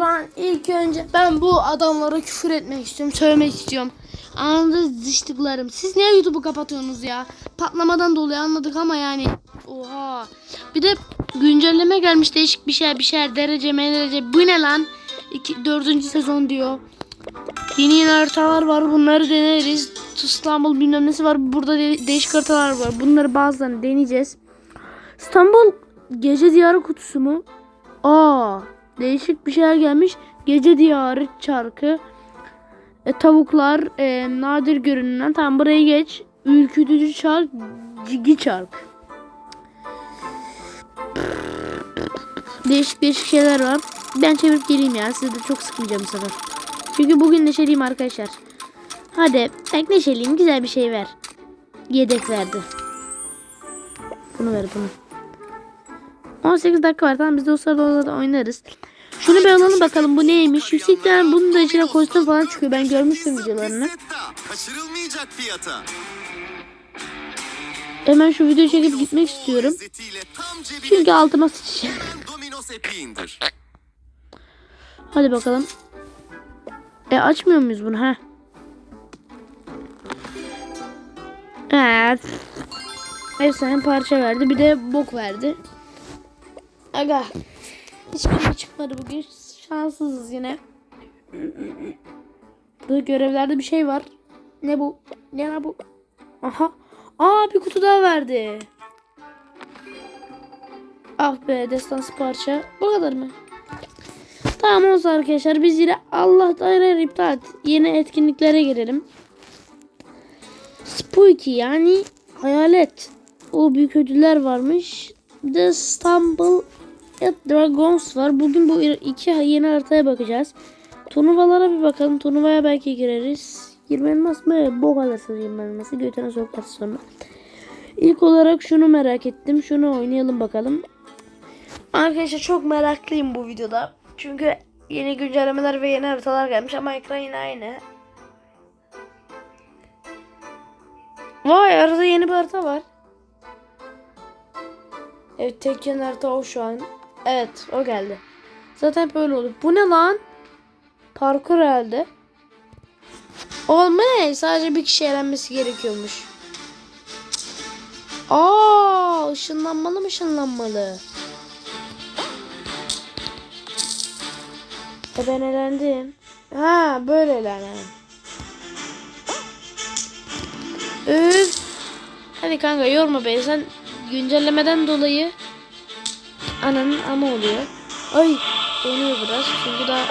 Lan ilk önce ben bu adamlara küfür etmek istiyorum, söylemek istiyorum. Anladınız zıştıklarım. Siz niye YouTube'u kapatıyorsunuz ya? Patlamadan dolayı anladık ama yani. Oha. Bir de güncelleme gelmiş değişik bir şey bir şeyler derece derece. Bu ne lan? İki, dördüncü sezon diyor. Yeni yeni haritalar var. Bunları deneriz. İstanbul bilmem nesi var. Burada de- değişik haritalar var. Bunları bazılarını deneyeceğiz. İstanbul gece diyarı kutusu mu? Aa, değişik bir şeyler gelmiş. Gece diyarı çarkı. E, tavuklar e, nadir görünen. Tamam burayı geç. Ürkütücü çark, cigi çark. Değişik değişik şeyler var. Ben çevirip geleyim ya. Size de çok sıkmayacağım bu sefer. Çünkü bugün neşeliyim arkadaşlar. Hadi pek neşeliyim. Güzel bir şey ver. Yedek verdi. Bunu ver bunu. 18 dakika var tamam biz de o sırada da oynarız. Şunu bir alalım bakalım bu neymiş. Yüksekten bunun da içine kostüm falan çıkıyor. Ben görmüştüm videolarını. Kaçırılmayacak fiyata. Hemen şu videoyu çekip gitmek istiyorum. Çünkü altıma indir. Hadi bakalım. E açmıyor muyuz bunu ha? Evet. Efsane parça verdi. Bir de bok verdi. Aga. Hiçbir şey çıkmadı bugün. Şanssızız yine. Bu görevlerde bir şey var. Ne bu? Ne bu? Aha. Aa bir kutu daha verdi. Ah be destansı parça. Bu kadar mı? Tamam olsun arkadaşlar. Biz yine Allah daire iptal et. Yeni etkinliklere girelim. Spooky yani hayalet. O büyük ödüller varmış. De Stumble at Dragons var. Bugün bu iki yeni haritaya bakacağız. Turnuvalara bir bakalım. Turnuvaya belki gireriz. 20 elmas mı? Bok alırsınız 20 elması. Götüne sokmaz sonra. İlk olarak şunu merak ettim. Şunu oynayalım bakalım. Arkadaşlar çok meraklıyım bu videoda. Çünkü yeni güncellemeler ve yeni haritalar gelmiş ama ekran yine aynı. Vay arada yeni bir harita var. Evet tek yeni harita o şu an. Evet o geldi. Zaten hep öyle olur. Bu ne lan? Parkur herhalde. Ne? Sadece bir kişi eğlenmesi gerekiyormuş. Aa, ışınlanmalı mı ışınlanmalı? E ben elendim. Ha böyle elenen. Üf. Hadi kanka yorma beni sen güncellemeden dolayı ananın ama oluyor. Ay donuyor biraz çünkü daha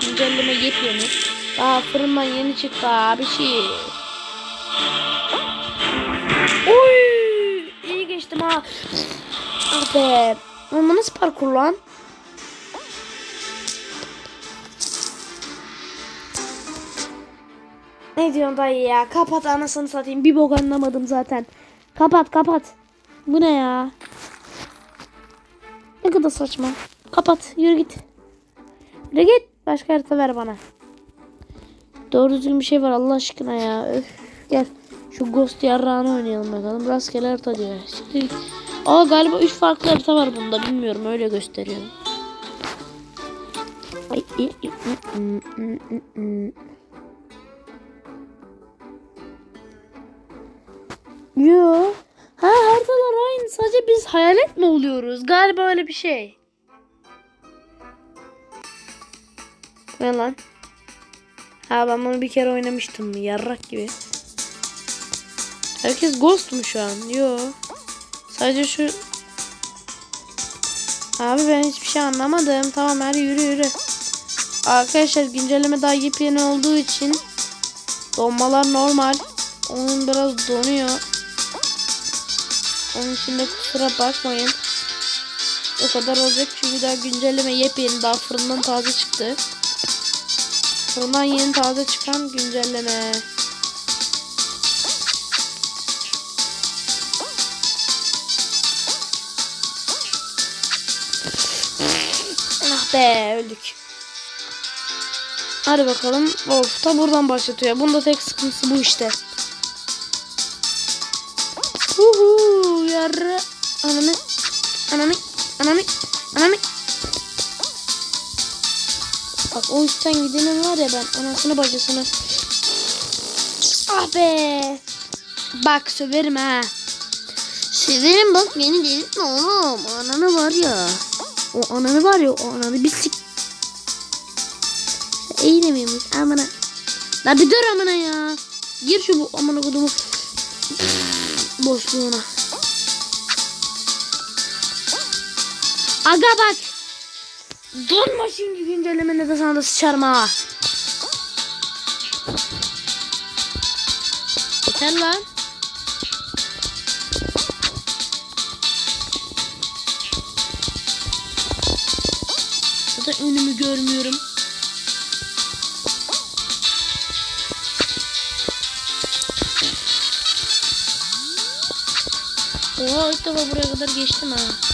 güncelleme yepyeni. Daha fırından yeni çıktı abi şey. Oy iyi geçtim ha. Ah be. Ama nasıl parkur lan? Ne diyorsun dayı ya? Kapat anasını satayım. Bir bok anlamadım zaten. Kapat kapat. Bu ne ya? Ne kadar saçma. Kapat. Yürü git. Yürü git. Başka harita ver bana. Doğru düzgün bir şey var Allah aşkına ya. Öf. Gel. Şu Ghost yarrağını oynayalım bakalım. Rastgele harita diyor. Şimdi... Aa galiba 3 farklı harita var bunda. Bilmiyorum öyle gösteriyor. Ay, ay, ay, mm, mm, mm, mm. Yo. Aynı. Sadece biz hayalet mi oluyoruz? Galiba öyle bir şey. Ne lan? Ha ben bunu bir kere oynamıştım. Yarrak gibi. Herkes ghost mu şu an? Yo. Sadece şu... Abi ben hiçbir şey anlamadım. Tamam hadi yürü yürü. Arkadaşlar güncelleme daha yepyeni olduğu için donmalar normal. Onun biraz donuyor. Onun için de kusura bakmayın. O kadar olacak çünkü daha güncelleme yepyeni daha fırından taze çıktı. Fırından yeni taze çıkan güncelleme. Ah be öldük. Hadi bakalım. Of ta buradan başlatıyor. Bunda tek sıkıntısı bu işte. Uhu yarra. Ananı. Ananı. Ananı. Ananı. Bak o üstten gidenin var ya ben anasını bacısını. Ah be. Bak söverim ha. Severim bak beni delirtme oğlum. Ananı var ya. O ananı var ya o ananı bir sik. Eğilemiyormuş amına. La bir dur amına ya. Gir şu bu amına kodumu boşluğuna. Aga bak. Donma şimdi güncellemene de sana da sıçarım ha. Yeter lan. Zaten önümü görmüyorum. Oha ilk defa buraya kadar geçtim ha.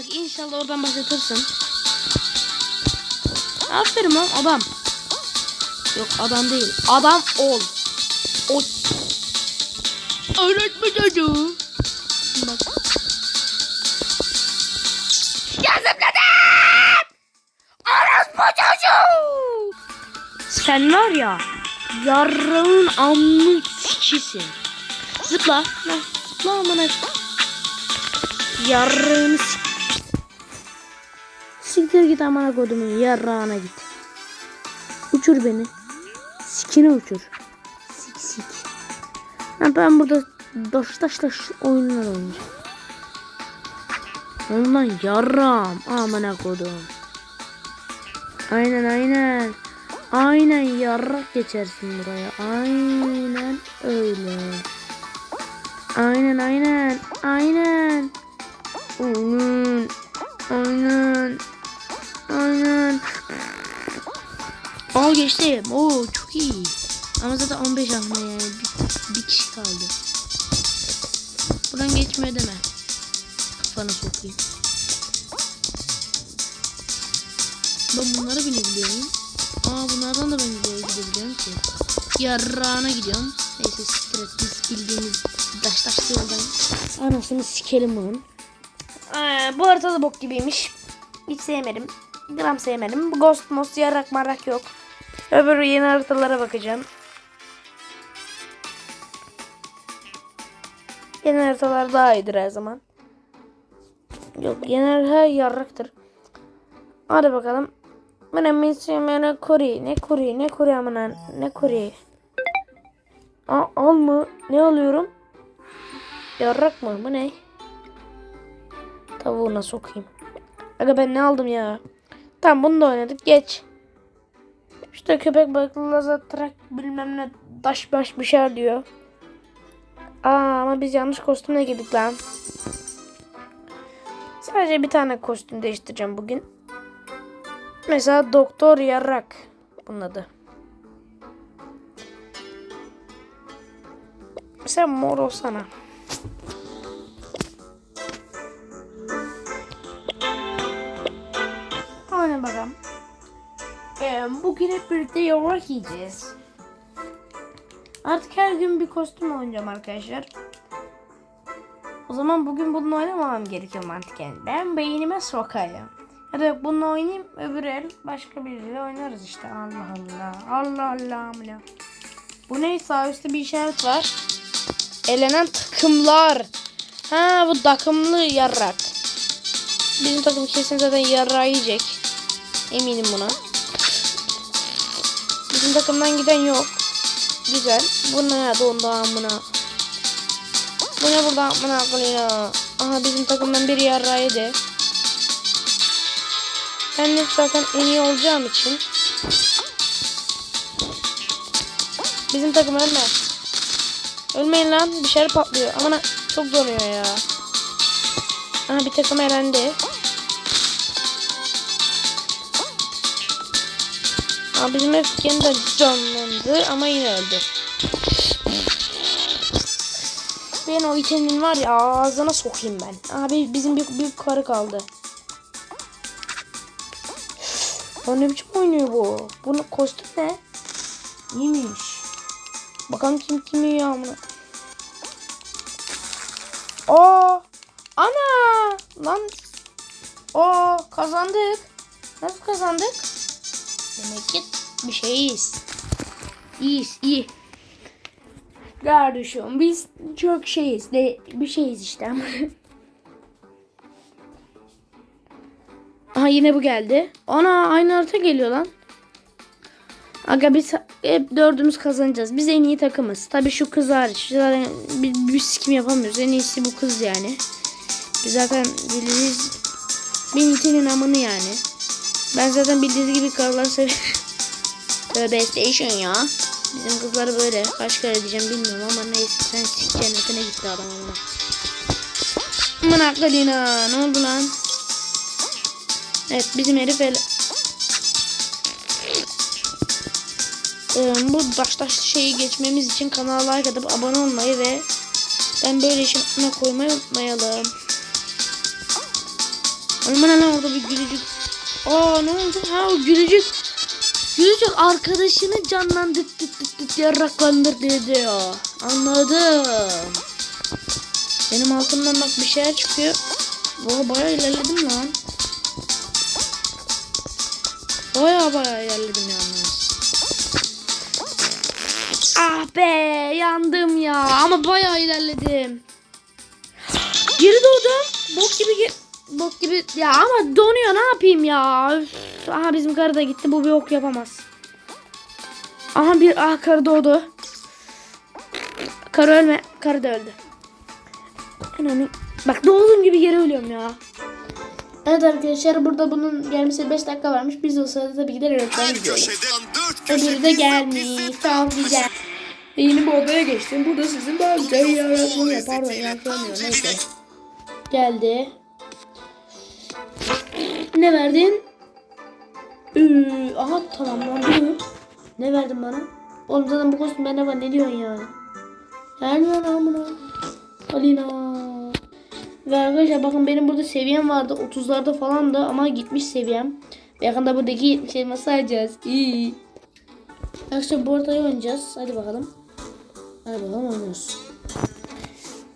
Bak inşallah oradan başlatırsın. Aferin lan adam. Yok adam değil. Adam ol. Ol. Öğretme çocuğu. Bak. Ya zıpladım! Orospu çocuğu! Sen var ya yarrağın amlı sikisin. Zıpla. Zıpla amına. Yarrağını sik. Siktir git amına kodumun yarrağına git. Uçur beni. Sikini uçur. Sik sik. Ha, ben burada daş taş taş oyunlar oynayacağım. Ondan yarram. Amına kodum. Aynen aynen. Aynen yarrak geçersin buraya. Aynen öyle. Aynen aynen. Aynen. Aynen. Aynen. Aynen. Aa geçtim. Oo çok iyi. Ama zaten 15 alma yani. Bir, bir kişi kaldı. Buradan geçmiyor deme. Kafana sokayım. Ben bunlara binebiliyorum. Aa bunlardan da ben gidebiliyorum ki. Yarrağına gidiyorum. Neyse siktir et biz bildiğimiz daş taşlı yoldan. Anasını sikelim bunun. Ee, bu harita da bok gibiymiş. Hiç sevmedim. Gram sevmedim. Bu Ghost Most yarak marak yok. Öbür yeni haritalara bakacağım. Yeni haritalar daha iyidir her zaman. Yok yeni harita yarraktır. Hadi bakalım. Bana misyum ne kuri ne kuri ne kuri amına ne kuri. Aa, al mı? Ne alıyorum? Yarrak mı? Bu ne? Tavuğuna sokayım. Aga ben ne aldım ya? Tamam bunu da oynadık. Geç. İşte köpek balıklı lazatrak bilmem ne daş baş bir şeyler diyor. Aa ama biz yanlış kostümle girdik lan. Sadece bir tane kostüm değiştireceğim bugün. Mesela Doktor Yarrak bunun adı. Sen mor olsana. Bugün hep birlikte yarrak yiyeceğiz. Artık her gün bir kostüm oynayacağım arkadaşlar. O zaman bugün bununla oynamamam gerekiyor mantıken. Ben beynime sokayım. Hadi bak bununla oynayayım. Öbür el başka biriyle oynarız işte. Allah Allah. Allah Allah. Allah. Bu ne? Sağ üstte bir işaret var. Elenen takımlar. Ha bu takımlı yarrak. Bizim takım kesin zaten yarrağı yiyecek. Eminim buna. Bizim takımdan giden yok. Güzel. Bu ne dondu amına. Bu ne burada amına koyayım. Aha bizim takımdan biri yedi. Ben de zaten en iyi olacağım için. Bizim takım ölme. Ölmeyin lan. Bir şeyler patlıyor. Aman çok donuyor ya. Aha bir takım elendi. Aa, bizim hepsi yeniden canlandı ama yine öldü. Ben o itemin var ya ağzına sokayım ben. Abi bizim bir, bir karı kaldı. Ya ne biçim oynuyor bu? Bunun kostüm ne? İyiymiş. Bakalım kim kimi yiyor amına. Aa! Ana! Lan Oo kazandık. Nasıl kazandık? Demek ki bir şeyiz. İyiyiz iyi. Kardeşim biz çok şeyiz. De, bir şeyiz işte ama. Aha yine bu geldi. Ana aynı harita geliyor lan. Aga biz hep dördümüz kazanacağız. Biz en iyi takımız. Tabii şu kız hariç. Zaten biz, biz kim yapamıyoruz. En iyisi bu kız yani. Biz zaten bildiğiniz bin itinin amını yani. Ben zaten bildiğiniz gibi karılar seviyorum. Tövbe ya. Bizim kızlar böyle. Kaç kere diyeceğim bilmiyorum ama neyse sen sik cennetine gitti adam ama. Aman aklına ne oldu lan? Evet bizim herif el... Ee, bu taş taş şeyi geçmemiz için kanala like atıp abone olmayı ve ben böyle işime koymayı unutmayalım. Aman lan orada bir gülücük. Aa ne oldu? Ha o gülücük. Gülücük arkadaşını canlandır tıt tıt tıt yaraklandırdı diyor. Anladım. Benim altımdan bak bir şeyler çıkıyor. Valla bayağı ilerledim lan. Baya baya ilerledim yalnız. Ah be yandım ya ama baya ilerledim. Geri doğdum. Bok gibi ge- bok gibi ya ama donuyor ne yapayım ya. Üf. Aha bizim karı da gitti bu bir ok yapamaz. Aha bir ah karı doğdu. Karı ölme. Karı da öldü. Ananı. Bak doğduğum gibi geri ölüyorum ya. Evet arkadaşlar burada bunun gelmesi 5 dakika varmış. Biz o sırada tabii ki de Her gidiyoruz. Öbürü de gelmiş. Tamam güzel. Ve yeni bir odaya geçtim. Burada sizin daha güzel yaratımı yapar. Tam yaratmıyor. Neyse. Geldi. Ne verdin? Ee, aha tamamlandı. Ne verdin bana? Oğlum zaten bu kostüm bende var. Ne diyorsun ya? Vermiyor amına. Alina. Ve arkadaşlar bakın benim burada seviyem vardı. 30'larda falan da ama gitmiş seviyem. Yakında buradaki 70 elması alacağız. İyi. Arkadaşlar bu ortaya oynayacağız. Hadi bakalım. Hadi bakalım oynuyoruz.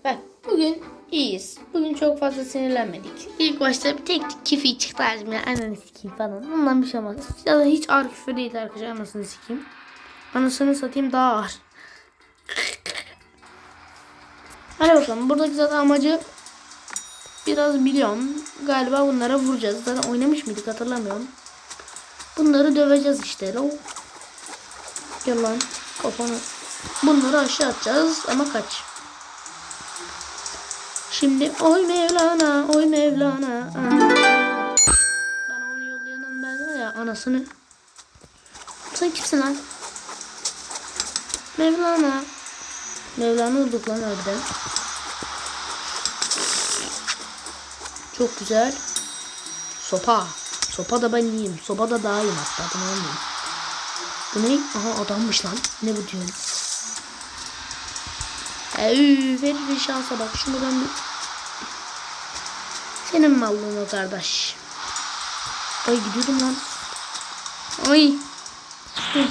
Bak bugün iyiyiz. Bugün çok fazla sinirlenmedik. İlk başta bir tek kifi çıktı ağzımda. Ananı sikeyim falan. Ondan bir şey olmaz. Ya da hiç ağır küfür değil arkadaşlar. Anasını sikeyim. Anasını satayım daha ağır. Hadi bakalım. Buradaki zaten amacı biraz biliyorum. Galiba bunlara vuracağız. Zaten oynamış mıydık hatırlamıyorum. Bunları döveceğiz işte. Lo. Gel lan kafanı. Bunları aşağı atacağız ama kaç. Şimdi oy Mevlana, oy Mevlana. Aa. Ben onu yollayanın ben ya anasını. Sen kimsin lan? Mevlana. Mevlana olduk lan harbiden. Çok güzel. Sopa. Sopa da ben yiyeyim. Sopa da daha iyiyim hatta. Bunu. Bu ne? Aha adammış lan. Ne bu diyorsun? Üf, herifin şansa bak. Şunu ben bir... Senin mallığın o kardeş. Ay gidiyordum lan. Ay. Dur.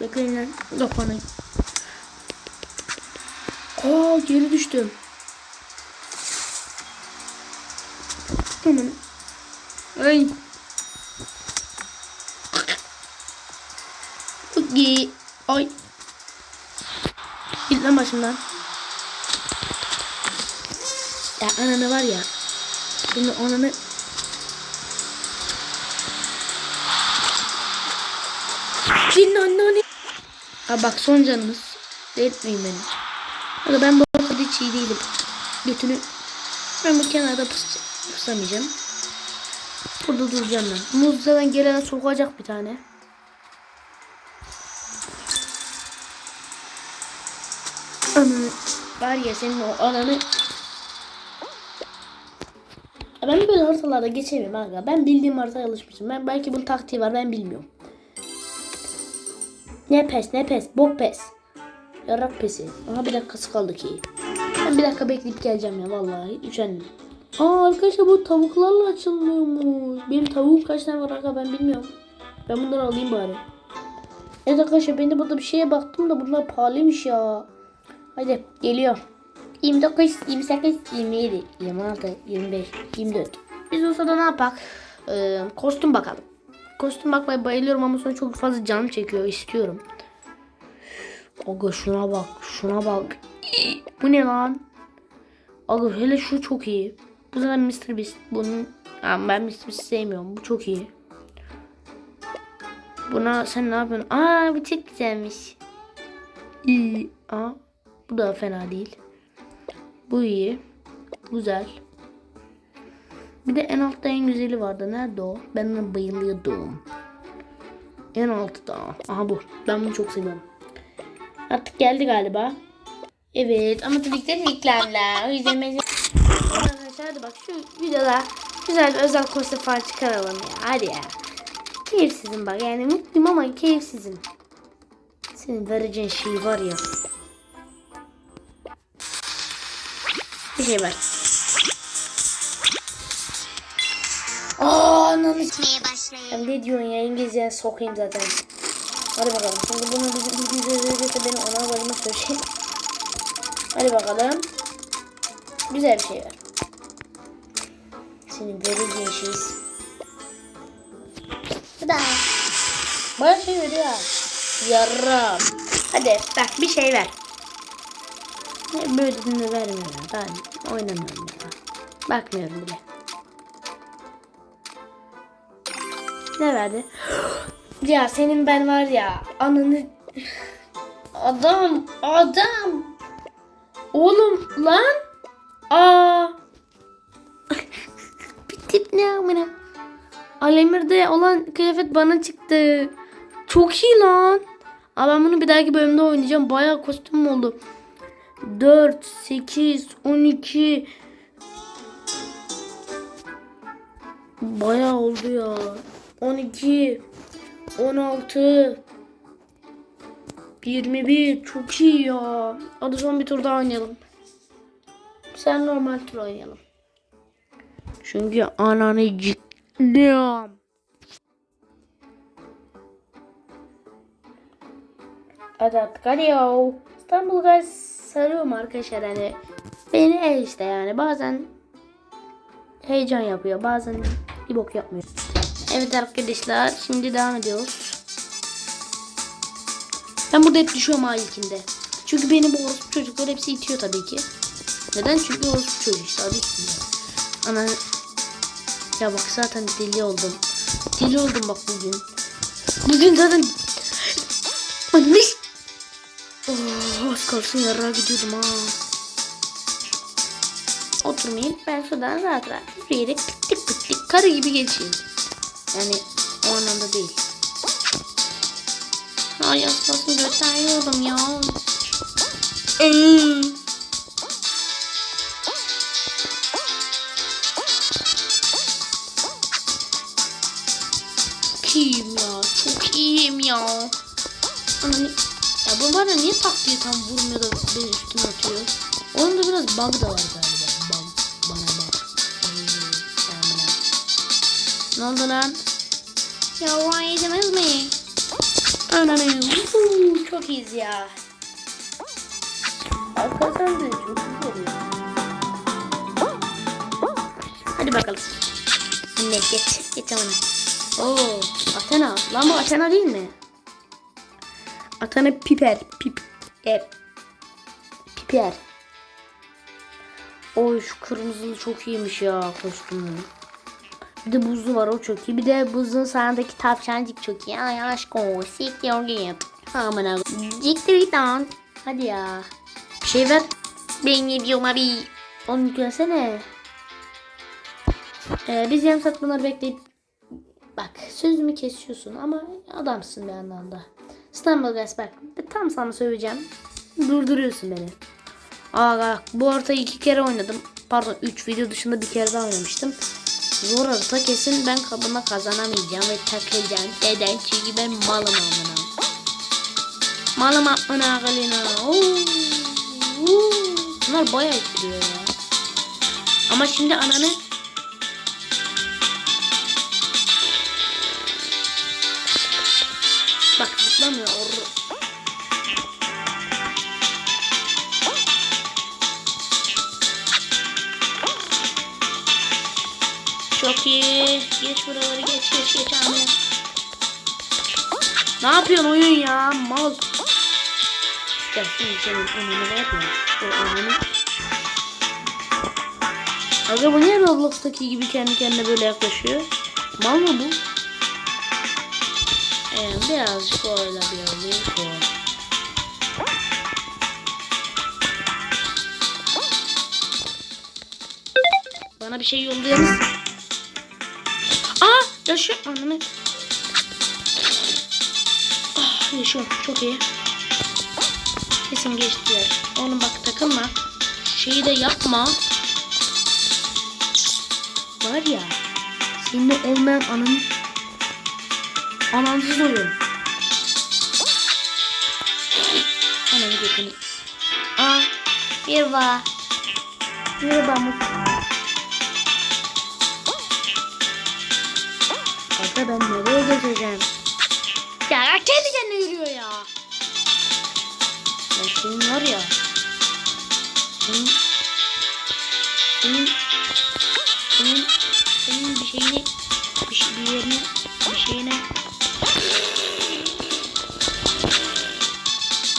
Bekleyin lan. Dokunayım. Aa geri düştüm. Tamam. Ay. Okey. Ay. Git lan başımdan. Ya ananı var ya. Şimdi ananı... Şimdi ananı... Ha bak son canımız. Delirtmeyin beni. Aga ben bu arada hiç iyi değilim. Götünü... Ben bu kenarda pıs pısamayacağım. Burada duracağım ben. Muz zaten gelene sokacak bir tane. Ya senin o ananı ben böyle haritalarda geçemiyorum aga. Ben bildiğim haritaya alışmışım. Ben belki bunun taktiği var ben bilmiyorum. Ne pes ne pes bok pes. Yarak pesi. Aha bir dakikası kaldı ki. Ben bir dakika bekleyip geleceğim ya vallahi üşendim. Aa arkadaşlar bu tavuklarla açılıyormuş. Benim tavuğum kaç tane var aga ben bilmiyorum. Ben bunları alayım bari. Evet arkadaşlar ben de burada bir şeye baktım da bunlar pahalıymış ya. Hadi geliyor. 29, 28, 27, 26, 25, 24. Biz olsa da ne yapak? Ee, kostüm bakalım. Kostüm bakmaya bayılıyorum ama sonra çok fazla canım çekiyor. istiyorum. Aga şuna bak. Şuna bak. Bu ne lan? Aga hele şu çok iyi. Bu zaten Mr. Beast. Bunun yani ben Mr. Beast sevmiyorum. Bu çok iyi. Buna sen ne yapıyorsun? Aa bu çok güzelmiş. İyi. Aa, bu da fena değil. Bu iyi. Güzel. Bir de en altta en güzeli vardı. Nerede o? Ben ona bayılıyordum. En altta. Aha bu. Ben bunu çok seviyorum. Artık geldi galiba. Evet ama tabii ki de reklamlar. O yüzden ben... Arkadaşlar hadi bak şu videoda güzel bir özel kostüm falan çıkaralım ya. Hadi ya. Keyifsizim bak yani mutluyum ama keyifsizim. Senin vereceğin şey var ya. Bir şey var. Aa ananı ya ne diyorsun ya İngilizceye sokayım zaten. Hadi bakalım. Şimdi bunu İngilizce verirse benim ona varımı söyleyeyim. Hadi bakalım. Güzel bir şey ver. Senin vereceğin şey. Bu da. Bana şey ver ya. Yarram. Hadi bak bir şey ver. Ne böyle de vermiyor ya. Ben oynamıyorum ya. Bakmıyorum bile. Ne verdi? ya senin ben var ya ananı adam adam oğlum lan aa bir tip ne amına Alemir'de olan kıyafet bana çıktı çok iyi lan Aa, ben bunu bir dahaki bölümde oynayacağım bayağı kostüm oldu 4 8 12 Bayağı oldu ya. 12 16 21 çok iyi ya. Hadi son bir tur daha oynayalım. Sen normal tur oynayalım. Çünkü ananı ciddiyorum. Hadi artık hadi. İstanbul Guys sarıyorum arkadaşlar hani. Beni el işte yani bazen heyecan yapıyor. Bazen bir bok yapmıyor. Evet arkadaşlar şimdi devam ediyoruz. Ben burada hep düşüyorum ha ilkinde. Çünkü beni bu orospu çocuklar hepsi itiyor tabii ki. Neden? Çünkü orospu çocuğu işte adı üstünde. Ana ya bak zaten deli oldum. Deli oldum bak bugün. Bugün zaten Anmış. Oh, az kalsın yarrağa gidiyordum ha. Oturmayayım ben şuradan rahat rahat yürüyerek pıttık pıttık karı gibi geçeyim. Yani o anlamda değil. Ay az kalsın götten yiyordum ya. Ee. Çok iyiyim ya. Çok iyiyim ya. Ananı... Ya bu bana niye tak diye tam vurmuyor da beni üstüme atıyor? Onun da biraz bug da var galiba. Bug. Bana bak. Amına. Ne oldu lan? Ya yediniz mi? Ananı. Çok iyiyiz ya. Arkadaşlar da çok güzel ya. Hadi bakalım. Anne geç. Geç amına. Oo, Athena. Lan bu Athena değil mi? Athena Piper. Pip. E, Piper. Oy şu kırmızılı çok iyiymiş ya kostümü. Bir de buzlu var o çok iyi. Bir de buzun sağındaki tavşancık çok iyi. Ay aşk o. Siktir git. Aman Siktir git lan. Hadi ya. Bir şey ver. Ben yediyorum abi. Onu görsene. Ee, biz yarım saat bekleyip Bak sözümü kesiyorsun ama adamsın bir yandan da. İstanbul Guys bak tam sana söyleyeceğim. Durduruyorsun beni. Aa bak bu haritayı iki kere oynadım. Pardon 3 video dışında bir kere daha oynamıştım. Zor harita kesin ben kabına kazanamayacağım ve takılacağım. Neden? Çünkü ben malım amına. Malım amına kalina. Bunlar bayağı etkiliyor ya. Ama şimdi ananı Bak zıplamıyor. Geç buraları geç geç geç anne. Ne yapıyorsun oyun ya? Mal. Gel şimdi senin önüne ne yapıyorsun? O önünü. Aga bu niye Roblox'taki gibi kendi kendine böyle yaklaşıyor? Mal mı bu? Ee, birazcık öyle birazcık o. Bana bir şey yollayar yaşıyor. Ananı. Ah, yaşıyor. Çok iyi. Kesin geçtiler. Oğlum bak takılma. Şu şeyi de yapma. Var ya. Seninle olmayan anın Anansız oyun. Ananı götünü. Aa. Merhaba. Merhaba Mutlu. Kanka ben nereye geçeceğim? Ya ya kendi kendine yürüyor ya. Ben senin var ya. Senin, senin, senin, senin bir şeyini, bir, şey, bir yerine, bir şeyine.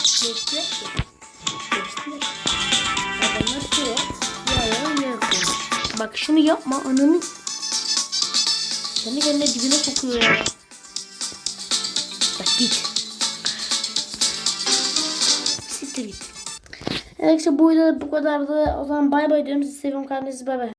Geçtiler ki. Geçtiler. Adamlar diyor. Ya ya ya. Bak şunu yapma ananı. Kendi kendine dibine sokuyor ya. Bak git. Siktir git. İşte bu videoda bu kadardı. O zaman bay bay diyorum. Sizi seviyorum. Kendinize bay bay.